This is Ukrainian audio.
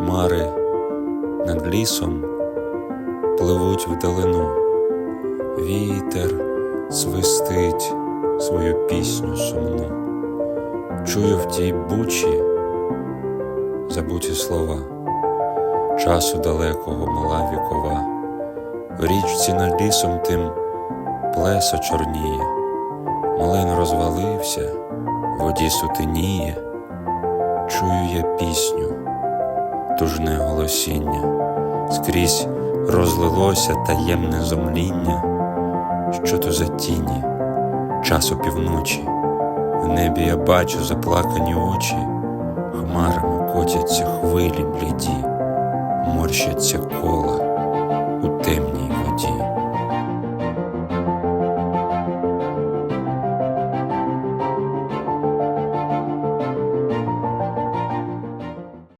Хмари над лісом пливуть вдалину, вітер свистить свою пісню сумну. Чую в тій бучі забуті слова, часу далекого мала вікова, в річці над лісом тим плесо чорніє, млин розвалився, в воді сутеніє, чую я пісню, тужне голосіння, скрізь розлилося таємне зомління, що то за тіні, час опівночі, в небі я бачу заплакані очі, хмарами котяться хвилі бліді, морщаться кола